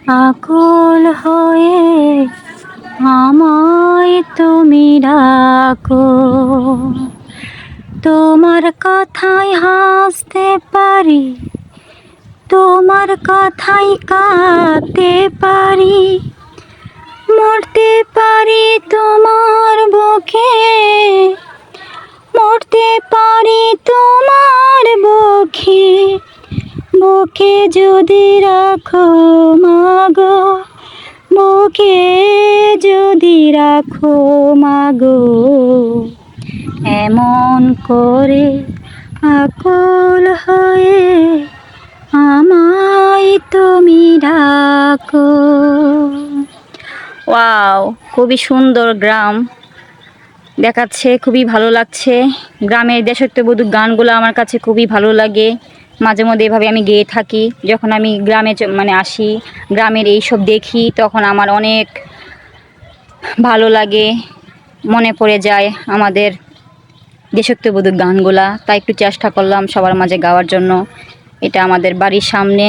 আকুল হয়ে আমায় তুমি ডাকো। তোমার কথায় হাসতে পারি, তোমার কথাই কাঁদতে পারি। মরতে পারি তোমার বুকে, মরতে পারি তোমার বুকে। বুকে যদি রাখো মাগো বুকে যদি রাখো মাগো, এমন করে আকুল হয়ে আমায় তুমি ডাকো। ওয়াও, খুবই সুন্দর গ্রাম। দেখাচ্ছে, খুবই ভালো লাগছে। গ্রামের দেশাত্মবোধক গানগুলো আমার কাছে খুবই ভালো লাগে। মাঝে মধ্যে এভাবে আমি গেয়ে থাকি। যখন আমি গ্রামে মানে আসি, গ্রামের এইসব দেখি, তখন আমার অনেক ভালো লাগে, মনে পড়ে যায় আমাদের দেশাত্মবোধক গানগুলা। তাই একটু চেষ্টা করলাম সবার মাঝে গাওয়ার জন্য। এটা আমাদের বাড়ির সামনে।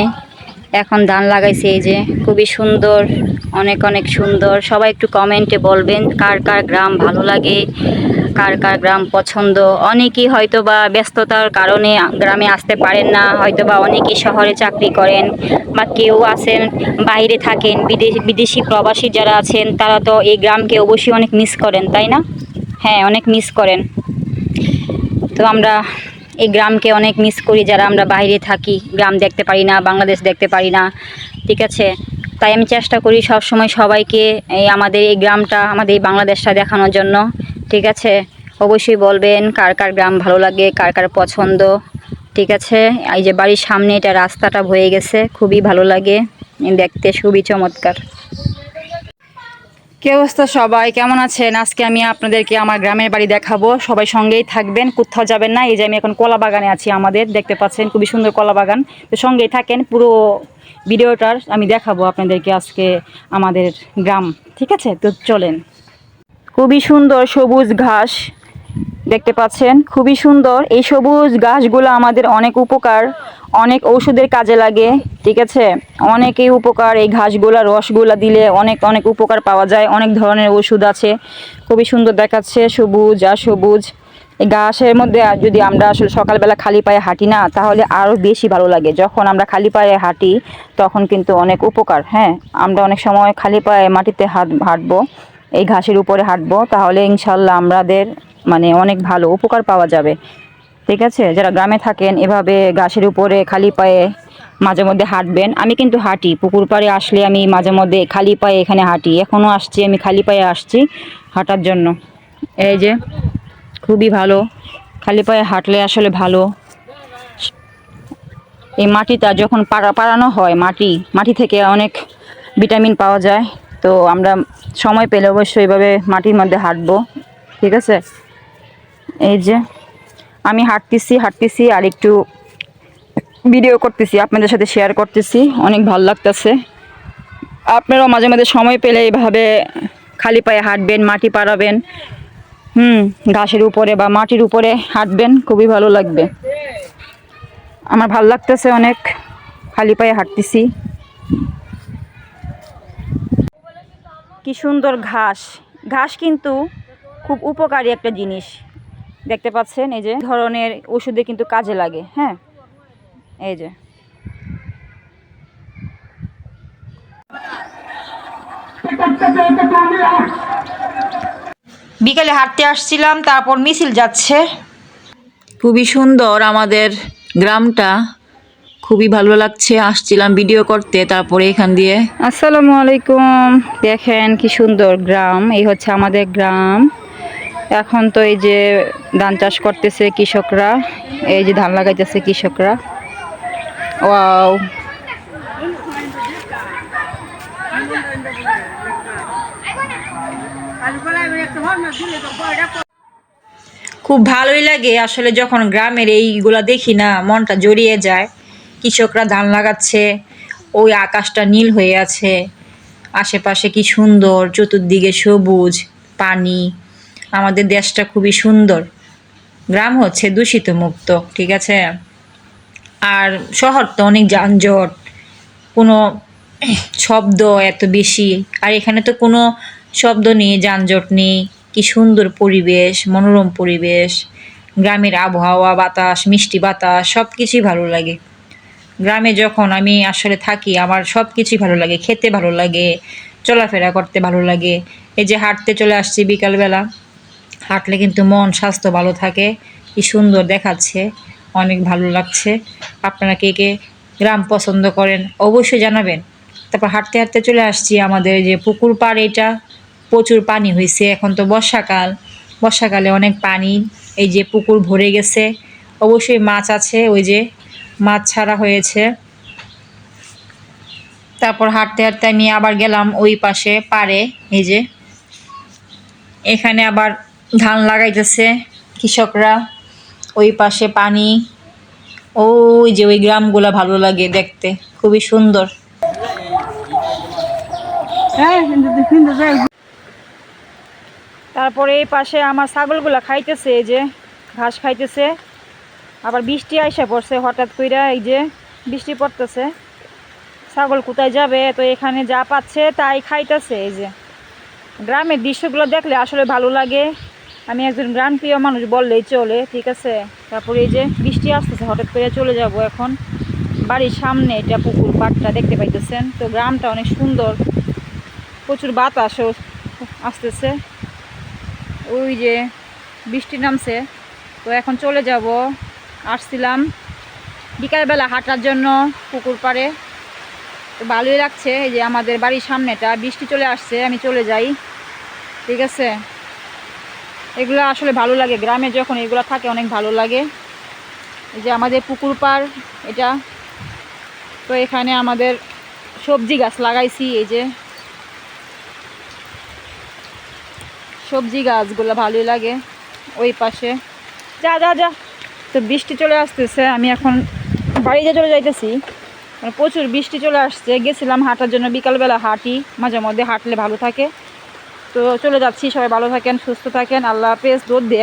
এখন ধান লাগাইছে এই যে, খুবই সুন্দর, অনেক অনেক সুন্দর। সবাই একটু কমেন্টে বলবেন, কার কার গ্রাম ভালো লাগে। কার কার গ্রাম পছন্দ, অনেকেই হয়তো বা ব্যস্ততার কারণে গ্রামে আসতে পারেন না হয়তো বা অনেকেই শহরে চাকরি করেন বা কেউ আছেন, বাইরে থাকেন, বিদেশ, বিদেশি প্রবাসী যারা আছেন, তারা তো এই গ্রামকে অবশ্যই অনেক মিস করেন, তাই না? হ্যাঁ অনেক মিস করেন। তো আমরা এই গ্রামকে অনেক মিস করি, যারা আমরা বাইরে থাকি, গ্রাম দেখতে পারি না, বাংলাদেশ দেখতে পারি না, ঠিক আছে? তাই আমি চেষ্টা করি সব সময় সবাইকে এই আমাদের এই গ্রামটা, আমাদের এই বাংলাদেশটা দেখানোর জন্য। ঠিক আছে? অবশ্যই বলবেন কার কার গ্রাম ভালো লাগে, কার কার পছন্দ, ঠিক আছে? এই যে বাড়ির সামনে এটা রাস্তাটা হয়ে গেছে, খুবই ভালো লাগে, দেখতে খুবই চমৎকার। কি অবস্থা সবাই? কেমন আছেন? আজকে আমি আপনাদেরকে আমার গ্রামের বাড়ি দেখাবো। সবাই সঙ্গেই থাকবেন, কোথাও যাবেন না। এই যে আমি এখন কলা বাগানে আছি আমাদের, দেখতে পাচ্ছেন খুবই সুন্দর কলা বাগান। তো সঙ্গেই থাকেন, পুরো ভিডিওটার আমি দেখাবো আপনাদেরকে আজকে আমাদের গ্রাম, ঠিক আছে? তো চলেন। খুবই সুন্দর সবুজ ঘাস দেখতে পাচ্ছেন, খুবই সুন্দর। এই সবুজ ঘাসগুলো আমাদের অনেক উপকার, অনেক ওষুধের কাজে লাগে, ঠিক আছে? অনেকই উপকার এই ঘাসগুলা, রসগুলা দিলে অনেক অনেক উপকার পাওয়া যায়, অনেক ধরনের ওষুধ আছে। খুবই সুন্দর দেখাচ্ছে, সবুজ আর সবুজ। এই ঘাসের মধ্যে যদি আমরা আসলে সকালবেলা খালি পায়ে হাঁটি না, তাহলে আরও বেশি ভালো লাগে। যখন আমরা খালি পায়ে হাঁটি, তখন কিন্তু অনেক উপকার হ্যাঁ? আমরা অনেক সময় খালি পায়ে মাটিতে হাত হাঁটবো। এই ঘাসের উপরে হাঁটবো, তাহলে ইনশাল্লাহ আমাদের মানে অনেক ভালো উপকার পাওয়া যাবে। ঠিক আছে? যারা গ্রামে থাকেন, এভাবে ঘাসের উপরে খালি পায়ে মাঝে মধ্যে হাঁটবেন। আমি কিন্তু হাঁটি, পুকুর পাড়ে আসলে আমি মাঝে মধ্যে খালি পায়ে এখানে হাঁটি। এখনও আসছি, আমি খালি পায়ে আসছি হাঁটার জন্য। এই যে, খুবই ভালো। খালি পায়ে হাঁটলে আসলে ভালো। এই মাটিটা যখন পাড়া, পাড়ানো হয়, মাটি মাটি থেকে অনেক ভিটামিন পাওয়া যায়। তো আমরা সময় পেলে অবশ্যই এভাবে মাটির মধ্যে হাঁটবো, ঠিক আছে? এই যে, আমি হাঁটতেছি হাঁটতেছি আর একটু ভিডিও করতেছি, আপনাদের সাথে শেয়ার করতেছি, অনেক ভালো লাগতেছে। আপনারাও মাঝে মাঝে সময় পেলে এইভাবে খালি পায়ে হাঁটবেন, মাটি পাড়াবেন, হুম, ঘাসের উপরে বা মাটির উপরে হাঁটবেন, খুবই ভালো লাগবে। আমার ভালো লাগতেছে অনেক, খালি পায়ে হাঁটতেছি। কি সুন্দর ঘাস। ঘাস কিন্তু খুব উপকারী একটা জিনিস। দেখতে পাচ্ছেন এই যে ধরনের ওষুধে কিন্তু কাজে লাগে হ্যাঁ? এই যে। বিকেলে হাঁটতে আসছিলাম তারপর মিছিল যাচ্ছে। খুবই সুন্দর আমাদের গ্রামটা। খুবই ভালো লাগছে আসছিলাম ভিডিও করতে তারপরে এখান দিয়ে। আসসালামু আলাইকুম। দেখেন কি সুন্দর গ্রাম এই হচ্ছে আমাদের গ্রাম। এখন তো এই যে ধান চাষ করতেছে কৃষকরা এই যে ধান লাগাইতেছে কৃষকরা। ওয়াও। খুব ভালোই লাগে আসলে যখন গ্রামের এইগুলা দেখি না মনটা জড়িয়ে যায়। কৃষকরা ধান লাগাচ্ছে, ওই আকাশটা নীল হয়ে আছে, আশেপাশে কি সুন্দর, চতুর্দিকে সবুজ, পানি, আমাদের দেশটা খুবই সুন্দর। গ্রাম হচ্ছে দূষিত মুক্ত, ঠিক আছে? আর শহর তো অনেক যানজট, কোনো শব্দ এত বেশি, আর এখানে তো কোনো শব্দ নেই, যানজট নেই, কি সুন্দর পরিবেশ, মনোরম পরিবেশ, গ্রামের আবহাওয়া, বাতাস, মিষ্টি বাতাস সব কিছুই ভালো লাগে। গ্রামে যখন আমি আসলে থাকি, আমার সব কিছুই ভালো লাগে, খেতে ভালো লাগে, চলাফেরা করতে ভালো লাগে। এই যে হাঁটতে চলে আসছি বিকালবেলা, হাঁটলে কিন্তু মন, স্বাস্থ্য ভালো থাকে। কি সুন্দর দেখাচ্ছে, অনেক ভালো লাগছে। আপনারা কে কে গ্রাম পছন্দ করেন অবশ্যই জানাবেন। তারপর হাঁটতে হাঁটতে চলে আসছি আমাদের যে পুকুর পাড়, এটা প্রচুর পানি হয়েছে এখন তো বর্ষাকাল, বর্ষাকালে অনেক পানি, এই যে পুকুর ভরে গেছে। অবশ্যই মাছ আছে, ওই যে মাছ ছাড়া হয়েছে। তারপর হাঁটতে হাঁটতে আমি আবার গেলাম ওই পাশে, পাড়ে, এই যে। এখানে আবার ধান লাগাইতেছে কৃষকরা, ওই পাশে পানি। ওই যে ওই গ্রামগুলো ভালো লাগে দেখতে, খুবই সুন্দর। তারপরে এই পাশে আমার ছাগলগুলা খাইতেছে, এই যে ঘাস খাইতেছে। আবার বৃষ্টি আইসা পড়ছে, হঠাৎ কইরা এই যে বৃষ্টি পড়তেছে। ছাগল কোথায় যাবে? তো এখানে যা পাচ্ছে তাই খাইতেছে এই যে। গ্রামের দৃশ্যগুলো দেখলে আসলে ভালো লাগে। আমি একজন গ্রাম প্রিয় মানুষ বললেই চলে, ঠিক আছে? তারপরে এই যে বৃষ্টি আসতেছে, হঠাৎ করে চলে যাব এখন। বাড়ির সামনে এটা পুকুর পাড়টা দেখতে পাইতেছেন। তো গ্রামটা অনেক সুন্দর। প্রচুর বাতাসও আসতেছে। ওই যে বৃষ্টি নামছে। তো এখন চলে যাব। আসছিলাম। বিকালবেলা হাঁটার জন্য পুকুর পাড়ে। তো ভালোই লাগছে, এই যে আমাদের বাড়ির সামনেটা, বৃষ্টি চলে আসছে, আমি চলে যাই। ঠিক আছে? এগুলো আসলে ভালো লাগে, গ্রামে যখন এগুলো থাকে অনেক ভালো লাগে। এই যে আমাদের পুকুর পাড়, এটা। তো এখানে আমাদের সবজি গাছ লাগাইছি, এই যে। সবজি গাছগুলো ভালোই লাগে, ওই পাশে। যা যা যা। তো বৃষ্টি চলে আসতেছে, আমি এখন বাড়িতে চলে যাইতেছি। মানে প্রচুর বৃষ্টি চলে আসছে, গেছিলাম হাঁটার জন্য, বিকালবেলা হাঁটি, মাঝে মধ্যে হাঁটলে ভালো থাকে। তো চলে যাচ্ছি, সবাই ভালো থাকেন, সুস্থ থাকেন, আল্লাহ হাফেজ রোদ দিয়ে